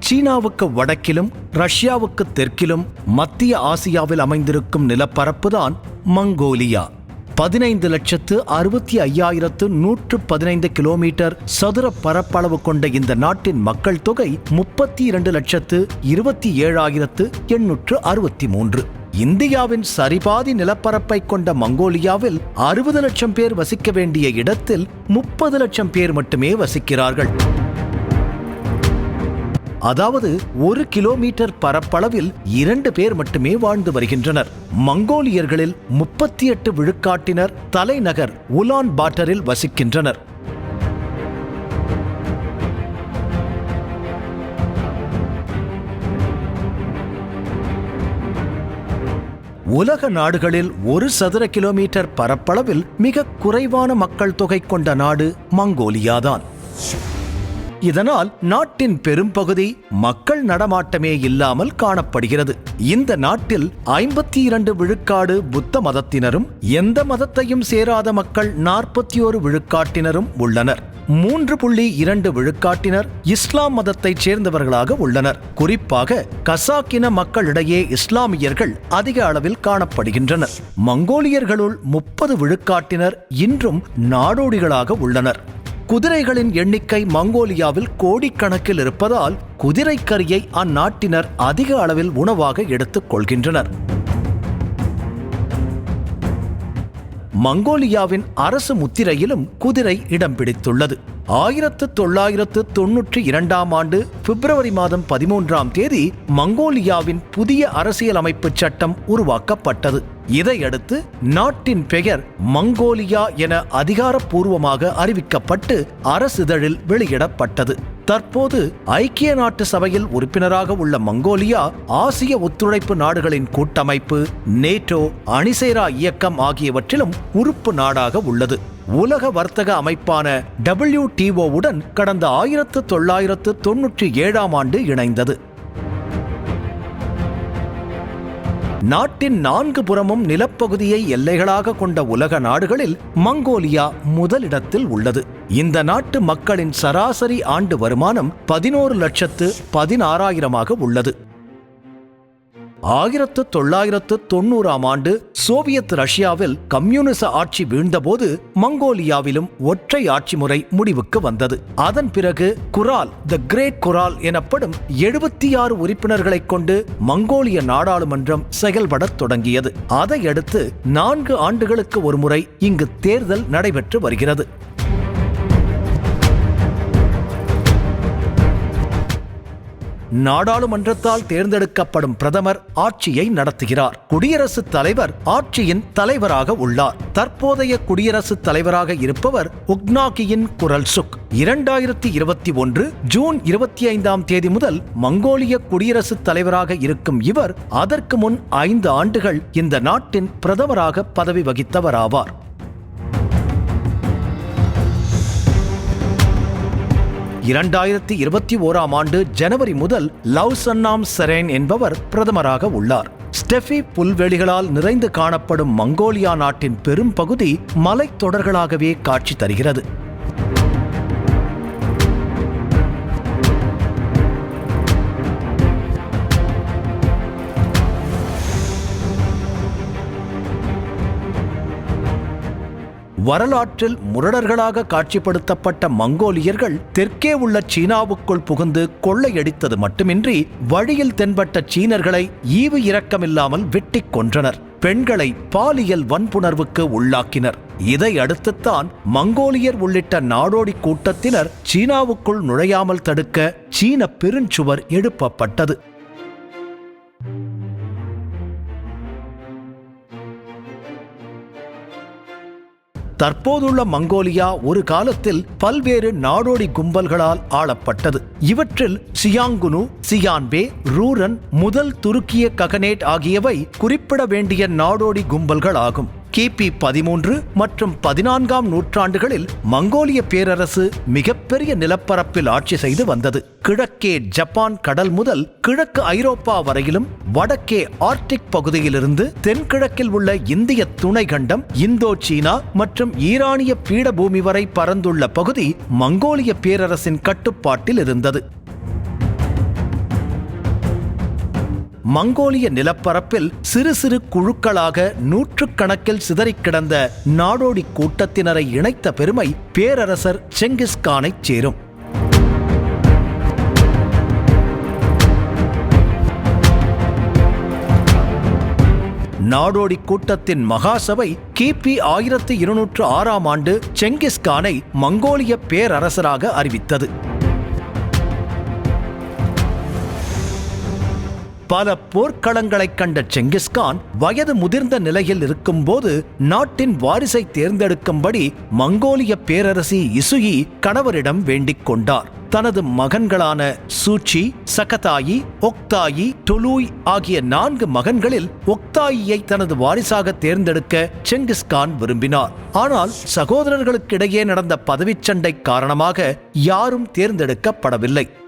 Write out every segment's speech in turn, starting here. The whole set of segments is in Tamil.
சீனாவுக்கு வடக்கிலும் ரஷ்யாவுக்கு தெற்கிலும் மத்திய ஆசியாவில் அமைந்திருக்கும் நிலப்பரப்புதான் மங்கோலியா. பதினைந்து லட்சத்து அறுபத்தி ஐயாயிரத்து நூற்று பதினைந்து கிலோமீட்டர் சதுர பரப்பளவு கொண்ட இந்த நாட்டின் மக்கள் தொகை முப்பத்தி இரண்டு லட்சத்து இருபத்தி ஏழாயிரத்து எண்ணூற்று அறுபத்தி மூன்று. இந்தியாவின் சரிபாதி நிலப்பரப்பை கொண்ட மங்கோலியாவில் அறுபது லட்சம் பேர் வசிக்க வேண்டிய இடத்தில் முப்பது லட்சம் பேர் மட்டுமே வசிக்கிறார்கள். அதாவது ஒரு கிலோமீட்டர் பரப்பளவில் இரண்டு பேர் மட்டுமே வாழ்ந்து வருகின்றனர். மங்கோலியர்களில் முப்பத்தி எட்டு விழுக்காட்டினர் தலைநகர் உலான் பாட்டரில் வசிக்கின்றனர். உலக நாடுகளில் ஒரு சதுர கிலோமீட்டர் பரப்பளவில் மிக குறைவான மக்கள் தொகை கொண்ட நாடு மங்கோலியாதான். இதனால் நாட்டின் பெரும்பகுதி மக்கள் நடமாட்டமே இல்லாமல் காணப்படுகிறது. இந்த நாட்டில் ஐம்பத்தி இரண்டு விழுக்காடு புத்த மதத்தினரும் எந்த மதத்தையும் சேராத மக்கள் நாற்பத்தி ஒரு விழுக்காட்டினரும் உள்ளனர். மூன்று புள்ளி இரண்டு விழுக்காட்டினர் இஸ்லாம் மதத்தைச் சேர்ந்தவர்களாக உள்ளனர். குறிப்பாக கசாக்கின மக்களிடையே இஸ்லாமியர்கள் அதிக அளவில் காணப்படுகின்றனர். மங்கோலியர்களுள் முப்பது விழுக்காட்டினர் இன்றும் நாடோடிகளாக உள்ளனர். குதிரைகளின் எண்ணிக்கை மங்கோலியாவில் கோடிக்கணக்கில் இருப்பதால் குதிரைக்கரியை அந்நாட்டினர் அதிக அளவில் உணவாக எடுத்துக் கொள்கின்றனர். மங்கோலியாவின் அரசு முத்திரையிலும் குதிரை இடம் பிடித்துள்ளது. ஆயிரத்து தொள்ளாயிரத்து தொன்னூற்றி இரண்டாம் ஆண்டு பிப்ரவரி மாதம் பதிமூன்றாம் தேதி மங்கோலியாவின் புதிய அரசியலமைப்பு சட்டம் உருவாக்கப்பட்டது. இதையடுத்து நாட்டின் பெயர் மங்கோலியா என அதிகாரப்பூர்வமாக அறிவிக்கப்பட்டு அரசிதழில் வெளியிடப்பட்டது. தற்போது ஐக்கிய நாட்டு சபையில் உறுப்பினராக உள்ள மங்கோலியா ஆசிய ஒத்துழைப்பு நாடுகளின் கூட்டமைப்பு நேட்டோ அணிசேரா இயக்கம் ஆகியவற்றிலும் உறுப்பு நாடாக உள்ளது. உலக வர்த்தக அமைப்பான டபிள்யூடிஓவுடன் கடந்த ஆயிரத்து தொள்ளாயிரத்து தொன்னூற்றி ஏழாம் ஆண்டு இணைந்தது. நாட்டின் நான்கு புறமும் நிலப்பகுதியை எல்லைகளாக கொண்ட உலக நாடுகளில் மங்கோலியா முதலிடத்தில் உள்ளது. இந்த நாட்டு மக்களின் சராசரி ஆண்டு வருமானம் பதினோரு லட்சத்து பதினாறாயிரமாக உள்ளது. ஆயிரத்து தொள்ளாயிரத்து தொண்ணூறாம் ஆண்டு சோவியத் ரஷ்யாவில் கம்யூனிச ஆட்சி வீழ்ந்தபோது மங்கோலியாவிலும் ஒற்றை ஆட்சி முறை முடிவுக்கு வந்தது. அதன் பிறகு குரால் த கிரேட் குரால் எனப்படும் எழுபத்தி ஆறு உறுப்பினர்களைக் கொண்டு மங்கோலிய நாடாளுமன்றம் செயல்படத் தொடங்கியது. அதையடுத்து நான்கு ஆண்டுகளுக்கு ஒருமுறை இங்கு தேர்தல் நடைபெற்று வருகிறது. நாடாளுமன்றத்தால் தேர்ந்தெடுக்கப்படும் பிரதமர் ஆட்சியை நடத்துகிறார். குடியரசுத் தலைவர் ஆட்சியின் தலைவராக உள்ளார். தற்போதைய குடியரசுத் தலைவராக இருப்பவர் உக்னாகியின் குரல் சுக். இரண்டாயிரத்தி இருபத்தி ஒன்று ஜூன் இருபத்தி ஐந்தாம் தேதி முதல் மங்கோலிய குடியரசுத் தலைவராக இருக்கும் இவர் அதற்கு முன் ஐந்து ஆண்டுகள் இந்த நாட்டின் பிரதமராக பதவி வகித்தவராவார். இரண்டாயிரத்தி இருபத்தி ஓராம் ஆண்டு ஜனவரி முதல் லவ் சன்னாம் செரேன் என்பவர் பிரதமராக உள்ளார். ஸ்டெஃபி புல்வெளிகளால் நிறைந்து காணப்படும் மங்கோலியா நாட்டின் பெரும் பகுதி மலைத்தொடர்களாகவே காட்சி தருகிறது. வரலாற்றில் முரடர்களாக காட்சிப்படுத்தப்பட்ட மங்கோலியர்கள் தெற்கே உள்ள சீனாவுக்குள் புகுந்து கொள்ளையடித்தது மட்டுமின்றி வழியில் தென்பட்ட சீனர்களை ஈவு இரக்கமில்லாமல் வெட்டிக் கொன்றனர். பெண்களை பாலியல் வன்புணர்வுக்கு உள்ளாக்கினர். இதை அடுத்துத்தான் மங்கோலியர் உள்ளிட்ட நாடோடி கூட்டத்தினர் சீனாவுக்குள் நுழையாமல் தடுக்க சீன பெருஞ்சுவர் எழுப்பப்பட்டது. தற்போதுள்ள மங்கோலியா ஒரு காலத்தில் பல்வேறு நாடோடி கும்பல்களால் ஆளப்பட்டது. இவற்றில் சியாங்குனு சியான்பே ரூரன் முதல் துருக்கிய ககனேட் ஆகியவை குறிப்பிட வேண்டிய நாடோடி கும்பல்கள் ஆகும். கிபி பதிமூன்று மற்றும் பதினான்காம் நூற்றாண்டுகளில் மங்கோலிய பேரரசு மிகப்பெரிய நிலப்பரப்பில் ஆட்சி செய்து வந்தது. கிழக்கே ஜப்பான் கடல் முதல் கிழக்கு ஐரோப்பா வரையிலும் வடக்கே ஆர்டிக் பகுதியிலிருந்து தென்கிழக்கில் உள்ள இந்திய துணை கண்டம் இந்தோ சீனா மற்றும் ஈரானிய பீடபூமி வரை பரந்துள்ள பகுதி மங்கோலிய பேரரசின் கட்டுப்பாட்டில் இருந்தது. மங்கோலிய நிலப்பரப்பில் சிறு சிறு குழுக்களாக நூற்றுக்கணக்கில் சிதறிக் கிடந்த நாடோடி கூட்டத்தினரை இணைத்த பெருமை பேரரசர் செங்கிஸ்கானைச் சேரும். நாடோடி கூட்டத்தின் மகாசபை கிபி ஆயிரத்தி இருநூற்று ஆறாம் ஆண்டு செங்கிஸ்கானை மங்கோலிய பேரரசராக அறிவித்தது. பல போர்க்களங்களைக் கண்ட செங்கிஸ்கான் வயது முதிர்ந்த நிலையில் இருக்கும்போது நாட்டின் வாரிசை தேர்ந்தெடுக்கும்படி மங்கோலிய பேரரசி இசுயி கணவரிடம் வேண்டிக் கொண்டார். தனது மகன்களான சூச்சி சகதாயி ஒக்தாயி டொலூய் ஆகிய நான்கு மகன்களில் ஒக்தாயியை தனது வாரிசாக தேர்ந்தெடுக்க செங்கிஸ்கான் விரும்பினார். ஆனால் சகோதரர்களுக்கிடையே நடந்த பதவிச் சண்டை காரணமாக யாரும் தேர்ந்தெடுக்கப்படவில்லை.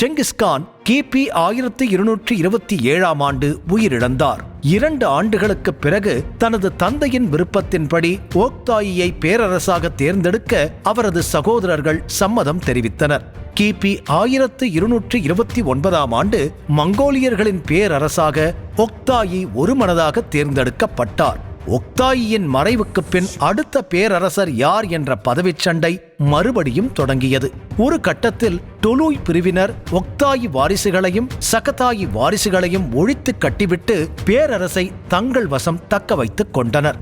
செங்கிஸ்கான் கிபி ஆயிரத்தி இருநூற்றி இருபத்தி ஏழாம் ஆண்டு உயிரிழந்தார். இரண்டு ஆண்டுகளுக்கு பிறகு தனது தந்தையின் விருப்பத்தின்படி ஓக்தாயியை பேரரசாக தேர்ந்தெடுக்க அவரது சகோதரர்கள் சம்மதம் தெரிவித்தனர். கிபி ஆயிரத்து இருநூற்று இருபத்தி ஒன்பதாம் ஆண்டு மங்கோலியர்களின் பேரரசாக ஒக்தாயி ஒருமனதாக தேர்ந்தெடுக்கப்பட்டார். ஒக்தாயியின் மறைவுக்குப் பின் அடுத்த பேரரசர் யார் என்ற பதவிச் சண்டை மறுபடியும் தொடங்கியது. ஒரு கட்டத்தில் டொலூய் பிரிவினர் ஒக்தாயி வாரிசுகளையும் சகதாயி வாரிசுகளையும் ஒழித்து கட்டிவிட்டு பேரரசை தங்கள் வசம் தக்க வைத்துக் கொண்டனர்.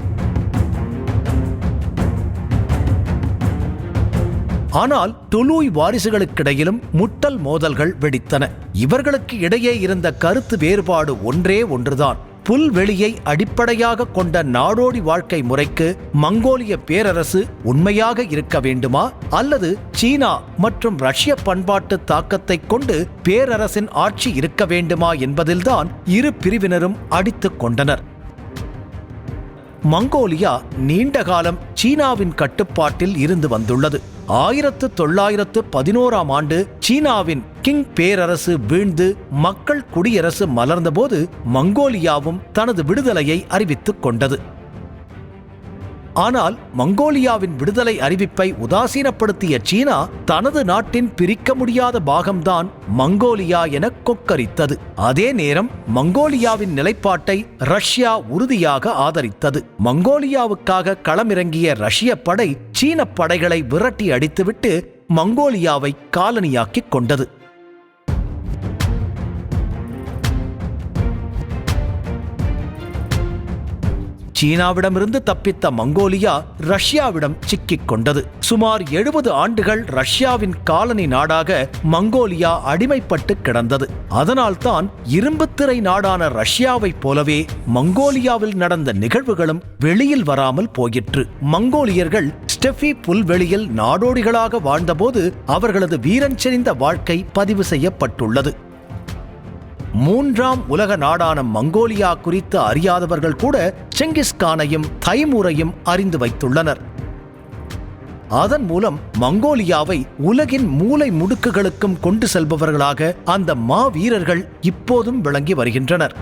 ஆனால் டுலூய் வாரிசுகளுக்கிடையிலும் முட்டல் மோதல்கள் வெடித்தன. இவர்களுக்கு இடையே இருந்த கருத்து வேறுபாடு ஒன்றே ஒன்றுதான். புல்வெளியை அடிப்படையாக கொண்ட நாடோடி வாழ்க்கை முறைக்கு மங்கோலிய பேரரசு உண்மையாக இருக்க வேண்டுமா? அல்லது சீனா மற்றும் ரஷ்ய பண்பாட்டு தாக்கத்தை கொண்டு பேரரசின் ஆட்சி இருக்க வேண்டுமா என்பதில்தான் இரு பிரிவினரும் அடித்துக் கொண்டனர். மங்கோலியா நீண்ட காலம் சீனாவின் கட்டுப்பாட்டில் இருந்து வந்துள்ளது. ஆயிரத்து தொள்ளாயிரத்து பதினோராம் ஆண்டு சீனாவின் கிங் பேரரசு வீழ்ந்து மக்கள் குடியரசு மலர்ந்தபோது மங்கோலியாவும் தனது விடுதலையை அறிவித்துக் கொண்டது. ஆனால் மங்கோலியாவின் விடுதலை அறிவிப்பை உதாசீனப்படுத்திய சீனா தனது நாட்டின் பிரிக்க முடியாத பாகம்தான் மங்கோலியா என கொக்கரித்தது. அதே நேரம் மங்கோலியாவின் நிலைப்பாட்டை ரஷ்யா உறுதியாக ஆதரித்தது. மங்கோலியாவுக்காக களமிறங்கிய ரஷ்ய படை சீன படைகளை விரட்டி அடித்துவிட்டு மங்கோலியாவை காலனியாக்கிக் கொண்டது. சீனாவிடமிருந்து தப்பித்த மங்கோலியா ரஷ்யாவிடம் சிக்கிக் கொண்டது சுமார் எழுபது ஆண்டுகள் ரஷ்யாவின் காலனி நாடாக மங்கோலியா அடிமைப்பட்டு கிடந்தது. அதனால்தான் இரும்புத்திரை நாடான ரஷ்யாவைப் போலவே மங்கோலியாவில் நடந்த நிகழ்வுகளும் வெளியில் வராமல் போயிற்று. மங்கோலியர்கள் ஸ்டெஃபி புல்வெளியில் நாடோடிகளாக வாழ்ந்தபோது அவர்களது வீரஞ்செறிந்த வாழ்க்கை பதிவு செய்யப்பட்டுள்ளது. மூன்றாம் உலக நாடான மங்கோலியா குறித்து அறியாதவர்கள் கூட செங்கிஸ்கானையும் தைமூரையும் அறிந்து வைத்துள்ளனர். அதன் மூலம் மங்கோலியாவை உலகின் மூலை முடுக்குகளுக்கும் கொண்டு செல்பவர்களாக அந்த மாவீரர்கள் இப்போதும் விளங்கி வருகின்றனர்.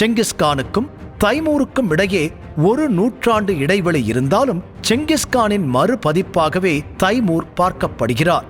செங்கிஸ்கானுக்கும் தைமூருக்கும் இடையே ஒரு நூற்றாண்டு இடைவெளி இருந்தாலும் செங்கிஸ்கானின் மறுபதிப்பாகவே தைமூர் பார்க்கப்படுகிறார்.